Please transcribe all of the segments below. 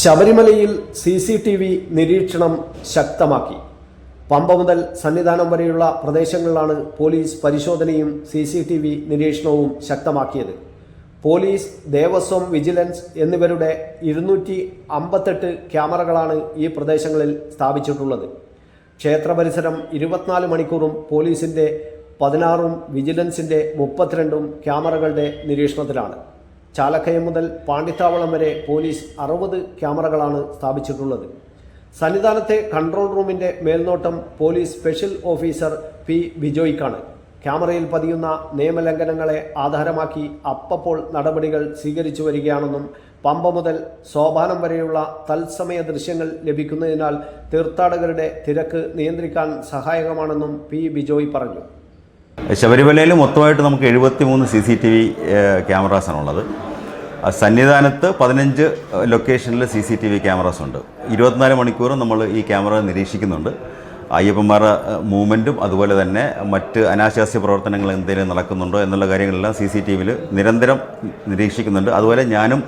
ശബരിമലയിൽ C C T V നിരീക്ഷണം ശക്തമാക്കി. പമ്പ മുതൽ സന്നിധാനം വരെയുള്ള പ്രദേശങ്ങളിലാണ് പോലീസ് പരിശോധനയും സി സി ടി വി നിരീക്ഷണവും ശക്തമാക്കിയത്. പോലീസ് ദേവസ്വം വിജിലൻസ് എന്നിവരുടെ ഇരുന്നൂറ്റി അമ്പത്തെട്ട് ക്യാമറകളാണ് ഈ പ്രദേശങ്ങളിൽ സ്ഥാപിച്ചിട്ടുള്ളത്. ക്ഷേത്ര പരിസരം ഇരുപത്തിനാല് മണിക്കൂറും പോലീസിന്റെ പതിനാറും വിജിലൻസിന്റെ മുപ്പത്തിരണ്ടും ക്യാമറകളുടെ നിരീക്ഷണത്തിലാണ്. ചാലക്കയം മുതൽ പാണ്ടിത്താവളം വരെ പോലീസ് അറുപത് ക്യാമറകളാണ് സ്ഥാപിച്ചിട്ടുള്ളത്. സന്നിധാനത്തെ കൺട്രോൾ റൂമിന്റെ മേൽനോട്ടം പോലീസ് സ്പെഷ്യൽ ഓഫീസർ പി ബിജോയ്ക്കാണ് ക്യാമറയിൽ പതിയുന്ന നിയമലംഘനങ്ങളെ ആധാരമാക്കി അപ്പപ്പോൾ നടപടികൾ സ്വീകരിച്ചു വരികയാണെന്നും പമ്പ മുതൽ സോപാനം വരെയുള്ള തത്സമയ ദൃശ്യങ്ങൾ ലഭിക്കുന്നതിനാൽ തീർത്ഥാടകരുടെ തിരക്ക് നിയന്ത്രിക്കാൻ സഹായകമാണെന്നും പി ബിജോയ് പറഞ്ഞു. ശബരിമലയിൽ മൊത്തമായിട്ട് നമുക്ക് എഴുപത്തി മൂന്ന് സി സി ടി വി ക്യാമറാസാണുള്ളത്. സന്നിധാനത്ത് പതിനഞ്ച് ലൊക്കേഷനിൽ C C T V cameras ഉണ്ട് ഇരുപത്തിനാല് മണിക്കൂറും നമ്മൾ ഈ ക്യാമറ നിരീക്ഷിക്കുന്നുണ്ട്. അയ്യപ്പന്മാരുടെ മൂവ്മെന്റും അതുപോലെ തന്നെ മറ്റ് അനാശാസ്യ പ്രവർത്തനങ്ങൾ എന്തെങ്കിലും നടക്കുന്നുണ്ടോ എന്നുള്ള കാര്യങ്ങളെല്ലാം സി സി ടി വിയിൽ നിരന്തരം നിരീക്ഷിക്കുന്നുണ്ട്. അതുപോലെ ഞാനും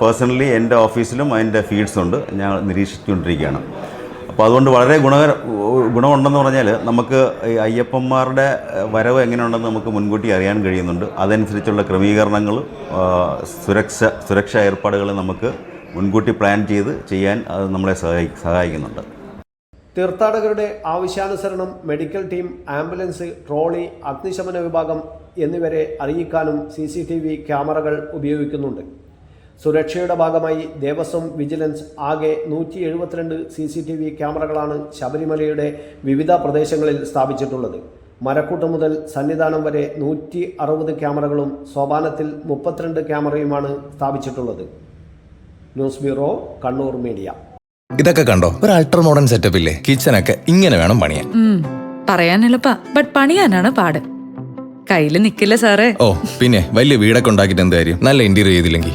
പേഴ്സണലി എന്റെ ഓഫീസിലും അതിന്റെ ഫീഡ്സുണ്ട്. ഞാൻ നിരീക്ഷിച്ചുകൊണ്ടിരിക്കുകയാണ്. അപ്പോൾ അതുകൊണ്ട് വളരെ ഗുണകര ഗുണമുണ്ടെന്ന് പറഞ്ഞാൽ നമുക്ക് ഈ അയ്യപ്പന്മാരുടെ വരവ് എങ്ങനെയുണ്ടെന്ന് നമുക്ക് മുൻകൂട്ടി അറിയാൻ കഴിയുന്നുണ്ട്. അതനുസരിച്ചുള്ള ക്രമീകരണങ്ങൾ സുരക്ഷ സുരക്ഷാ ഏർപ്പാടുകൾ നമുക്ക് മുൻകൂട്ടി പ്ലാൻ ചെയ്ത് ചെയ്യാൻ അത് നമ്മളെ സഹായി സഹായിക്കുന്നുണ്ട്. തീർത്ഥാടകരുടെ ആവശ്യാനുസരണം മെഡിക്കൽ ടീം ആംബുലൻസ് ട്രോളി അഗ്നിശമന വിഭാഗം എന്നിവരെ അറിയിക്കാനും സി ക്യാമറകൾ ഉപയോഗിക്കുന്നുണ്ട്. സുരക്ഷയുടെ ഭാഗമായി ദേവസ്വം വിജിലൻസ് ആകെ നൂറ്റി എഴുപത്തിരണ്ട് സി സി ടി വി ക്യാമറകളാണ് ശബരിമലയുടെ വിവിധ പ്രദേശങ്ങളിൽ സ്ഥാപിച്ചിട്ടുള്ളത്. മരക്കൂട്ടം മുതൽ സന്നിധാനം വരെ നൂറ്റി അറുപത് ക്യാമറകളും സോപാനത്തിൽ മുപ്പത്തിരണ്ട് ക്യാമറയുമാണ് സ്ഥാപിച്ചിട്ടുള്ളത്. News bureau Kannur media. ഇതൊക്കെ കണ്ടോ? ഒരു അൾട്രാ മോഡേൺ സെറ്റപ്പ് ഇല്ലേ? കിച്ചനൊക്കെ ഇങ്ങനെ വേണം പണിയാൻ. പറയാൻ എളുപ്പാ ബട്ട് പണിയാനാണ് പാട്. കയ്യിൽ നിക്കില്ല സാറേ. ഓ പിന്നെ വലിയ വീടൊക്കെ ഉണ്ടാക്കിട്ട് എന്ത് കാര്യം? നല്ല ഇന്റീരിയർ ചെയ്തില്ലെങ്കിൽ.